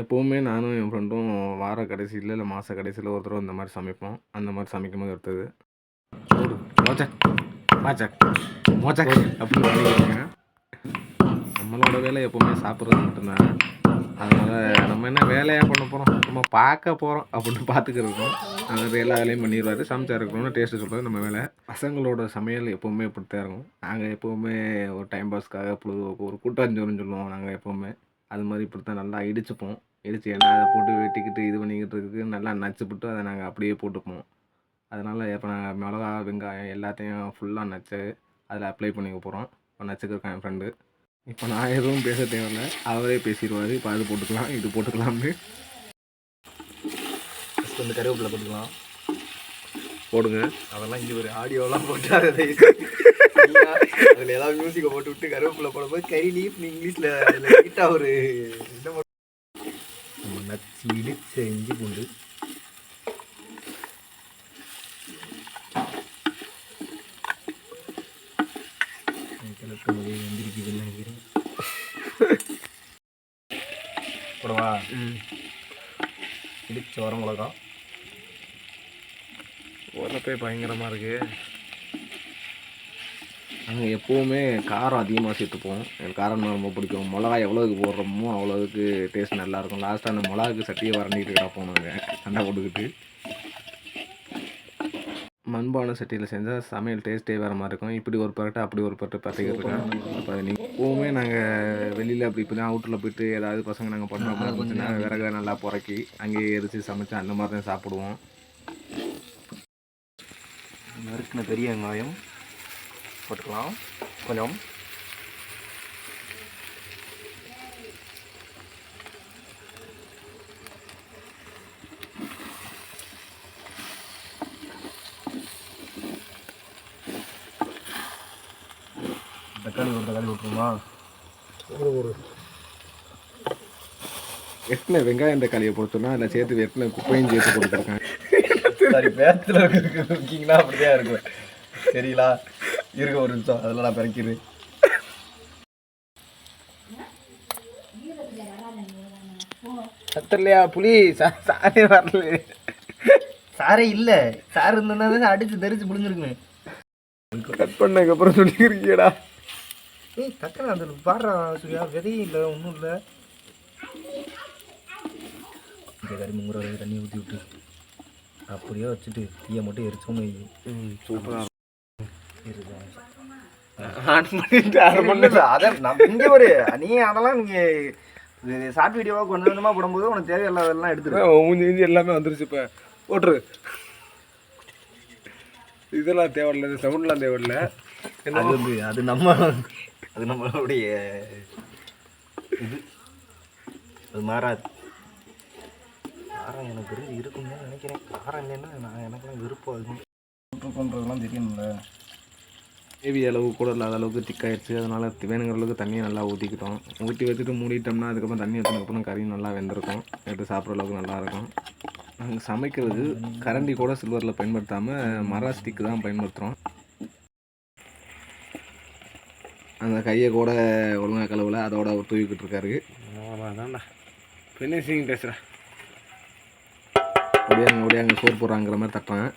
எப்போவுமே நானும் என் ஃப்ரெண்டும் வார கடைசியில் இல்லை மாத கடைசியில் ஒரு தடவை இந்த மாதிரி சமைப்போம். அந்த மாதிரி சமைக்கும்போது எடுத்தது ஒரு மோச்சக் மாச்சக் மோச்சக் அப்படின்னு பண்ணிக்கிறேங்க நம்மளோட வேலை எப்போவுமே சாப்பிட்றது மட்டும்தான். அதனால் நம்ம என்ன வேலையாக பண்ண போகிறோம் நம்ம பார்க்க போகிறோம் அப்படின்னு பார்த்துக்கிறோம் அது எல்லா வேலையும் பண்ணிடுவாரு சமைச்சா இருக்கணும்னு டேஸ்ட்டு சொல்கிறது நம்ம வேலை. பசங்களோட சமையல் எப்போவுமே இப்படித்தான் இருக்கும். நாங்கள் எப்போவுமே ஒரு டைம் பாஸ்க்காக பொழுதுபோக்கு ஒரு கூட்டாஞ்சோறுன்னு சொல்லுவோம். நாங்கள் எப்போவுமே அது மாதிரி இப்படி தான் நல்லா இடிச்சுப்போம். இடித்து எண்ணெய் அதை போட்டு வெட்டிக்கிட்டு இது பண்ணிக்கிட்டு இருக்கு நல்லா நச்சுப்பிட்டு அதை நாங்கள் அப்படியே போட்டுப்போம். அதனால் இப்போ நாங்கள் மிளகா வெங்காயம் எல்லாத்தையும் ஃபுல்லாக நச்சு அதில் அப்ளை பண்ணிக்க போகிறோம் இப்போ நச்சுக்கிருக்கான் என் ஃப்ரெண்டு இப்போ நான் எதுவும் பேச தேவையில்ல. அவரே பேசிடுவார். இப்போ அது போட்டுக்கலாம் இது போட்டுக்கலாம்னு. ஃபஸ்ட் வந்து கருவேப்பிலை போட்டுக்கலாம். போடுங்க. அதெல்லாம் இங்கே ஒரு ஆடியோலாம் போட்டு அதை அதுல ஏதாவது மியூசிக்கை போட்டு விட்டு கருவேப்பிலை போடும்போது கறி லீஃப் நீ இங்கிலீஷில் அதில் ஒரு இதை போட்டு நம்ம நச்சு இடிச்ச இஞ்சி பூண்டு கிழக்கு நினைக்கிறேன் போடவா இடிச்ச வர மிளகா. உரப்பே பயங்கரமாக இருக்குது நாங்கள் எப்போவுமே காரம் அதிகமாக சேர்த்துப்போம். எனக்கு காரம் ரொம்ப பிடிக்கும். மிளகா எவ்வளோக்கு போடுறோமோ அவ்வளோவுக்கு டேஸ்ட் நல்லாயிருக்கும் லாஸ்ட்டாக அந்த மிளகாக்கு சட்டியை வறண்டிட்டு கிடப்போம் நாங்கள் சண்டை போட்டுக்கிட்டு. மண்பானை சட்டியில் செஞ்சால் சமையல் டேஸ்ட்டே வேறு மாதிரி இருக்கும். இப்படி ஒரு பரட்டை அப்படி ஒரு பரட்டை பார்த்துக்கிட்டு அப்போ நீங்கள் எப்போவுமே நாங்கள் வெளியில் அப்படி இப்படி தான் அவுட்டரில் போயிட்டு ஏதாவது பசங்க நாங்கள் பண்ணுறோம் கொஞ்சம் விறகு நல்லா புறக்கி அங்கேயே எரித்து சமைச்சு அந்த மாதிரி தான் சாப்பிடுவோம். நறுக்கின பெரிய வெங்காயம். போட்டுக்கலாம். கொஞ்சம். தக்காளி ஒரு தக்காளி போட்டுருமா? ஒரு ஒரு. எத்தனை வெங்காயம் தக்காளியை பொறுத்தோன்னா அதில் சேர்த்து எத்தனை குப்பையும் சேர்த்து கொடுத்துருக்கேன் சாரி பேத்தில் இருக்கீங்கன்னா அப்படிதான் இருக்கும். சரிங்களா இருக்க ஒரு நிமிஷம். அதெல்லாம் நான் பிறக்கிறேன். சத்தலையா புலி? சாரே வரல. சாரே இல்லை. சார் இருந்தா அடிச்சு தெரிச்சு முடிஞ்சிருக்குமே கட் பண்ணதுக்கப்புறம் சொல்லியிருக்கியடா ஏய் டக்குனு அந்த பாடுறா சூர்யா. விதையும் இல்லை ஒன்றும் இல்லை. இந்த வரைக்கும் தண்ணி ஊற்றி விட்டு. அப்படியே வச்சுட்டு தீயை மட்டும் ம் சூப்பராக ஆன் பண்ணிட்டு அரை மணி இல்லை அதை நம்ம இங்கே ஒரு நீ அதெல்லாம் நீங்கள் ஷார்ட் வீடியோவாக கொஞ்சம் கொஞ்சமாக போடும்போது உனக்கு தேவையில்லாதெல்லாம் எடுத்துரு. நேரம் ஊஞ்சி ஊஞ்சி எல்லாமே வந்துருச்சு இப்போ. போட்டுரு. இதெல்லாம் தேவையில்ல இந்த சவுண்ட்லாம் தேவையில்ல. அது வந்து அது நம்ம அது நம்மளுடைய இது. அது மாறாது. காரம் எனக்கு நினைக்கிறேன். காரம் இல்லைன்னா நான் எனக்கெல்லாம் விருப்பம் அது பண்ணுறதுலாம் தெரியணும்ல கிரேவி அளவு கூட இல்லாத அளவுக்கு திக்காயிடுச்சு அதனால் வேணுங்கிற அளவுக்கு தண்ணியை நல்லா ஊற்றிக்கிட்டோம் ஊற்றி வச்சுட்டு மூடிட்டோம்னா அதுக்கப்புறம் தண்ணி ஊற்றினதுக்கப்புறம் கறி நல்லா வெந்திருக்கும். எடுத்து சாப்பிட்ற அளவுக்கு நல்லாயிருக்கும் நாங்கள் சமைக்கிறது கரண்டி கூட சில்வரில் பயன்படுத்தாமல் மர ஸ்டிக்கு தான் பயன்படுத்துகிறோம் அந்த கையை கூட ஒழுங்கா கழுவல அதோட அவர் தூக்கிட்டு இருக்காரு. ஃபினிஷிங் பேசுகிறேன் அப்படியே அங்கே அப்படியே அங்கே சோறு போடுறாங்கிற மாதிரி தட்டுறேன்.